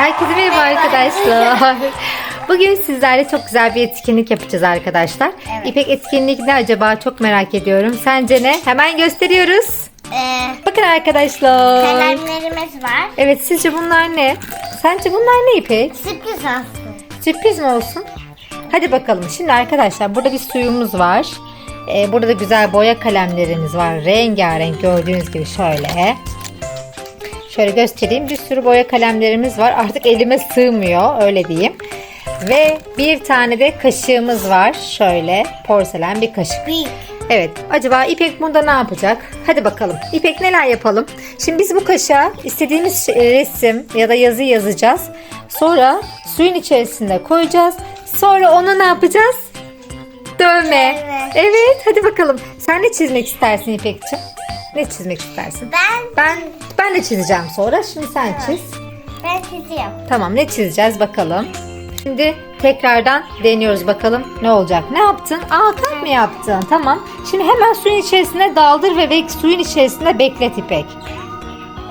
Herkese merhaba arkadaşlar. Bugün sizlerle çok güzel bir etkinlik yapacağız arkadaşlar. Evet. İpek etkinlik ne acaba çok merak ediyorum. Sence ne? Hemen gösteriyoruz. Ee, Bakın arkadaşlar. kalemlerimiz var. Evet sizce bunlar ne? Sence bunlar ne İpek? Sürpriz olsun. Sürpriz mi olsun? Hadi bakalım. Şimdi arkadaşlar burada bir suyumuz var. Ee, burada da güzel boya kalemlerimiz var. Rengarenk gördüğünüz gibi şöyle. Şöyle göstereyim. Bir sürü boya kalemlerimiz var. Artık elime sığmıyor öyle diyeyim. Ve bir tane de kaşığımız var. Şöyle porselen bir kaşık. Evet. Acaba İpek bunda ne yapacak? Hadi bakalım. İpek neler yapalım? Şimdi biz bu kaşığa istediğimiz şey- resim ya da yazı yazacağız. Sonra suyun içerisinde koyacağız. Sonra onu ne yapacağız? Dövme. Evet. Evet. Hadi bakalım. Sen ne çizmek istersin İpekciğim? Ne çizmek istersin? Ben Ben ben de çizeceğim sonra. Şimdi sen çiz. ben çiziyorum. Tamam ne çizeceğiz bakalım. Şimdi tekrardan deniyoruz bakalım ne olacak. Ne yaptın? Aa kalp mi yaptın? Tamam. Şimdi hemen suyun içerisine daldır ve bek suyun içerisinde beklet İpek.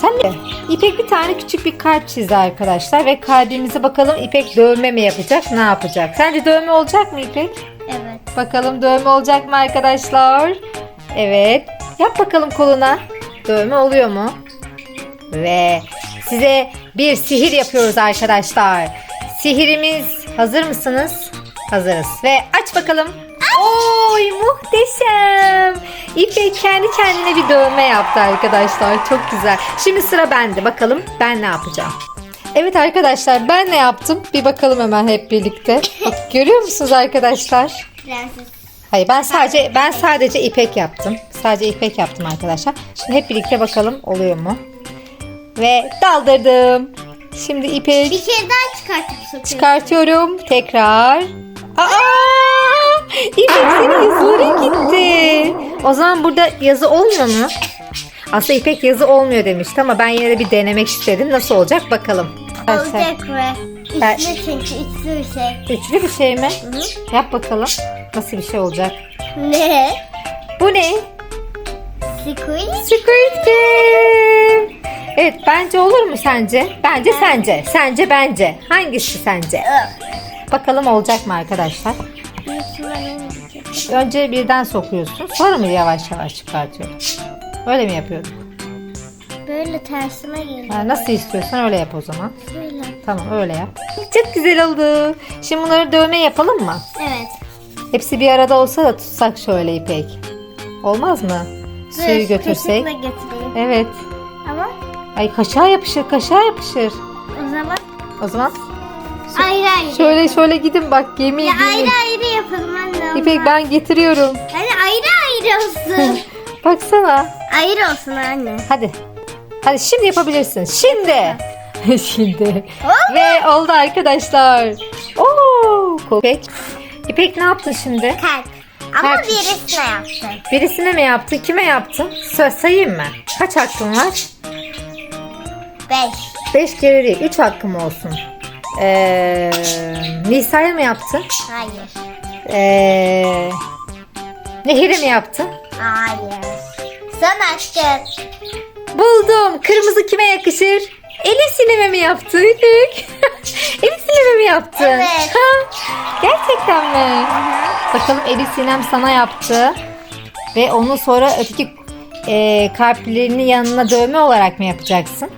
Sen de İpek bir tane küçük bir kalp çizdi arkadaşlar ve kalbimize bakalım İpek dövme mi yapacak? Ne yapacak? Sence dövme olacak mı İpek? Evet. Bakalım dövme olacak mı arkadaşlar? Evet. Yap bakalım koluna. Dövme oluyor mu? Ve size bir sihir yapıyoruz arkadaşlar. Sihirimiz hazır mısınız? Hazırız. Ve aç bakalım. Oy muhteşem. İpek kendi kendine bir dövme yaptı arkadaşlar. Çok güzel. Şimdi sıra bende. Bakalım ben ne yapacağım. Evet arkadaşlar ben ne yaptım? Bir bakalım hemen hep birlikte. Bak, görüyor musunuz arkadaşlar? Prenses. Hayır ben sadece ben sadece ipek yaptım. Sadece ipek yaptım arkadaşlar. Şimdi hep birlikte bakalım oluyor mu? Ve daldırdım. Şimdi ipek Bir kere daha çıkartıp çıkartıyorum tekrar. Aa! İpek senin yazıların gitti. O zaman burada yazı olmuyor mu? Aslında İpek yazı olmuyor demişti ama ben yine de bir denemek istedim. Nasıl olacak bakalım. Olacak ve Ben- içli çünkü içli bir şey. Üçlü bir şey mi? Yap bakalım. Nasıl bir şey olacak? Ne? Bu ne? Squid? Squid Game. Evet bence olur mu sence? Bence sence. Sence bence. Hangisi sence? Bakalım olacak mı arkadaşlar? Önce birden sokuyorsun. Sonra mı yavaş yavaş çıkartıyorsun? Öyle mi yapıyorduk? Böyle tersime geliyor. Ha, nasıl istiyorsan öyle yap o zaman. Böyle. Tamam öyle yap. Çok güzel oldu. Şimdi bunları dövme yapalım mı? Evet. Hepsi bir arada olsa da tutsak şöyle İpek. Olmaz mı? Suyu götürsek. kaşıkla götüreyim. Evet. Ama Ay kaşığa yapışır, kaşığa yapışır. o zaman O zaman ayrı ayrı. şöyle şöyle gidin bak gemi Ya gemi. ayrı ayrı yapalım anne. İpek ben getiriyorum. Hadi ayrı ayrı olsun. Baksana. ayrı olsun anne. Hadi. Hadi şimdi yapabilirsin. Şimdi. şimdi. Oldu. Ve oldu arkadaşlar. Oo, İpek. İpek ne yaptın şimdi? Kalp. Ama Kalp. birisine yaptım. Birisine mi yaptın? Kime yaptın? Söz sayayım mı? Kaç hakkın var? Beş. 5 kere değil. 3 hakkım olsun. Ee, Nisa'ya mı yaptın? Hayır. Ee, Nehir'e mi yaptın? Hayır. Son aşkın. Buldum. Kırmızı kime yakışır? Elif sineme mi yaptın? Elif sineme mi yaptın? Evet. Ha, gerçekten mi? Bakalım Elif sinem sana yaptı. Ve onu sonra öteki e, kalplerinin yanına dövme olarak mı yapacaksın?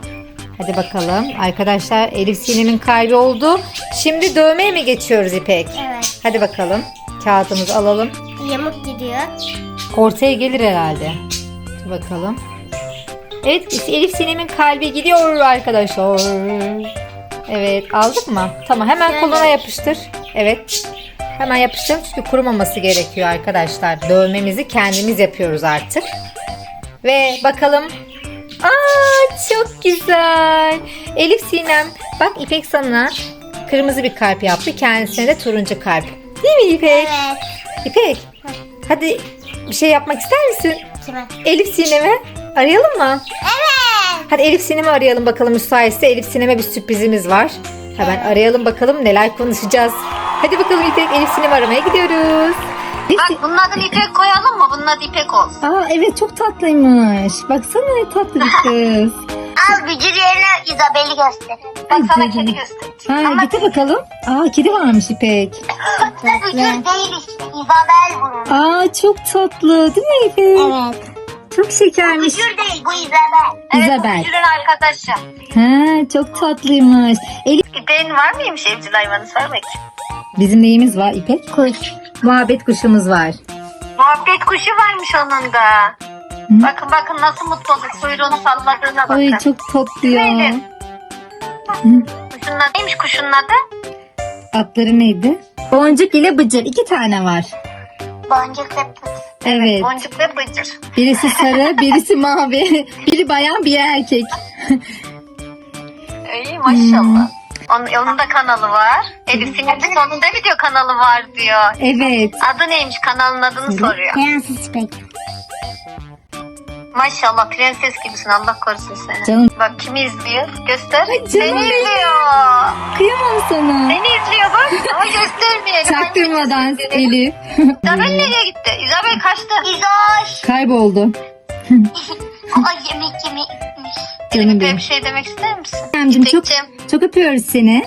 Hadi bakalım. Arkadaşlar Elif Sinem'in kalbi oldu. Şimdi dövmeye mi geçiyoruz İpek? Evet. Hadi bakalım. Kağıdımızı alalım. Yamuk gidiyor. Ortaya gelir herhalde. Dur bakalım. Evet Elif Sinem'in kalbi gidiyor arkadaşlar. Evet aldık mı? Tamam hemen Evet. koluna yapıştır. Evet. Hemen yapıştırın çünkü kurumaması gerekiyor arkadaşlar. Dövmemizi kendimiz yapıyoruz artık. Ve bakalım. Aa çok güzel. Elif Sinem bak İpek sana kırmızı bir kalp yaptı. Kendisine de turuncu kalp. Değil mi İpek? Evet. İpek hadi bir şey yapmak ister misin? Kime? Elif Sinem'i arayalım mı? Evet. Hadi Elif Sinem'i arayalım bakalım müsaitse. Elif Sinem'e bir sürprizimiz var. Hemen arayalım bakalım neler konuşacağız. Hadi bakalım İpek Elif Sinem'i aramaya gidiyoruz. Bak bunun adını İpek koyalım mı? Bunun adı İpek olsun. Aa evet çok tatlıymış. Baksana ne tatlı bir kız. Al bücür yerine İzabel'i göster. Bak sana kedi göstereyim. Ha, getir bakalım. Aa kedi varmış İpek. bücür değil işte. İzabel bunun. Aa çok tatlı değil mi İpek? Evet. Çok şekermiş. Bücür değil bu İzabel. Evet İzabel. bu Bücür'ün arkadaşı. Ha çok tatlıymış. Elif İpek'in var mıymış evcil hayvanı sor bakayım. Bizim neyimiz var İpek? Kuş. Muhabbet kuşumuz var. Muhabbet kuşu varmış onun da. Bakın bakın nasıl mutlu olduk. Kuyruğunu salladığına bakın. Ay çok tatlı ya. Neydi? Hı. Kuşun adı neymiş kuşun adı? Adları neydi? Boncuk ile Bıcır. iki tane var. Boncuk ve pıt. Evet. Boncuk ve Bıcır. Birisi sarı, birisi mavi. Biri bayan, biri erkek. İyi maşallah. Onun, onun da kanalı var. Elif Sinir'in onun da video kanalı var diyor. Evet. Adı neymiş kanalın adını soruyor. Prenses İpek. Maşallah prenses gibisin Allah korusun seni. Canım. Bak kimi izliyor? Göster. canım Seni benim. izliyor. Kıyamam sana. Seni izliyor bak. Ama göstermeyelim. Çaktırmadan. Elif. İzabel nereye gitti? İzabel kaçtı. İzoş. Kayboldu. Ay yemek yemekmiş. Canım benim. bir şey demek ister misin? Emcim çok İpek'ciğim, çok öpüyoruz seni.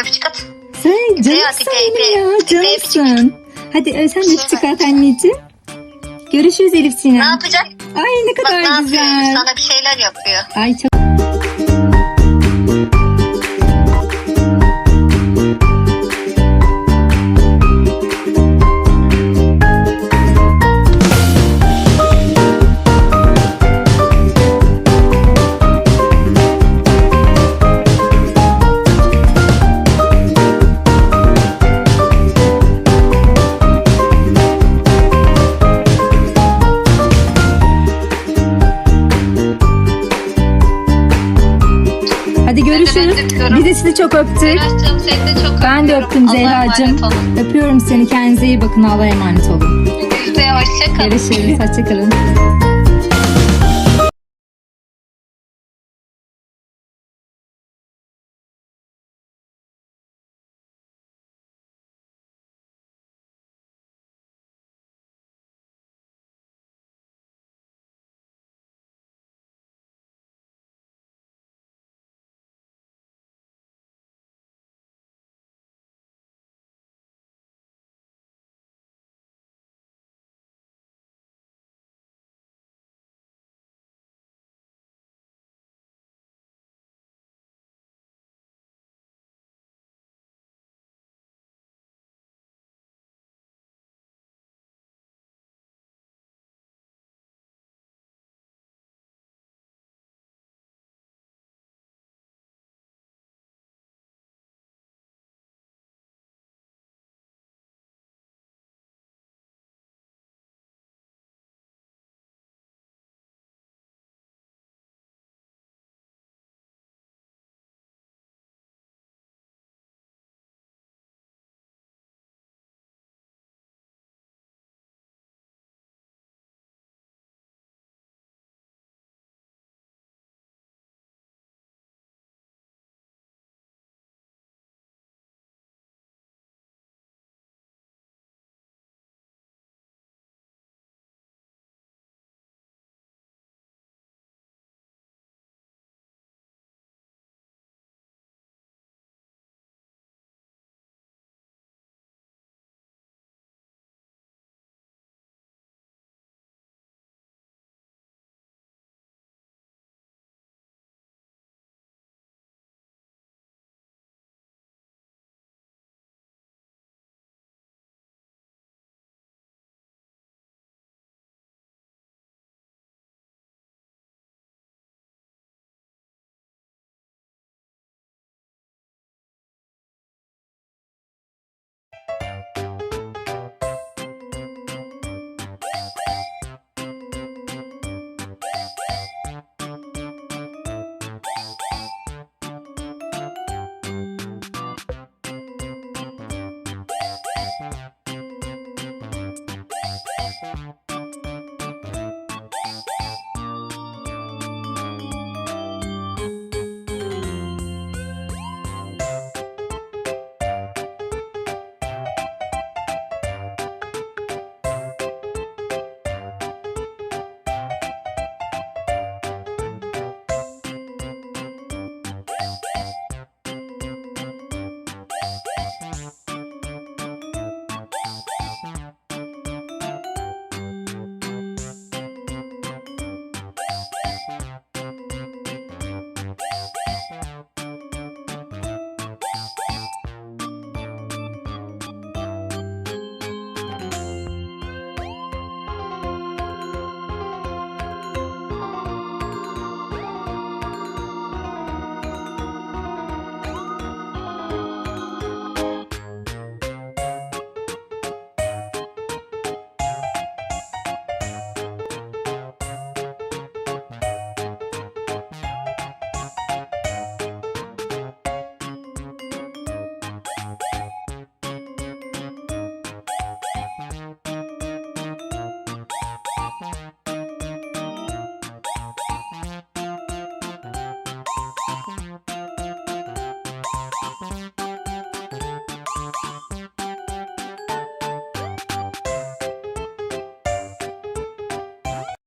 Öpücük at. Sen canımsın benim ya. Canımsın. Hadi ö, sen de öpücük at anneciğim. Görüşürüz Elif Ne yapacak? Ay ne Bak ne kadar yapıyor? güzel. Sana bir şeyler yapıyor. Ay çok Hadi görüşürüz. Biz de sizi çok öptük. Zehra'cığım seni de çok Ben de öptüm Zehra'cığım. Öpüyorum seni. Kendinize iyi bakın. Allah'a emanet olun. Görüşürüz. Hoşça kalın. Görüşürüz. Hoşçakalın.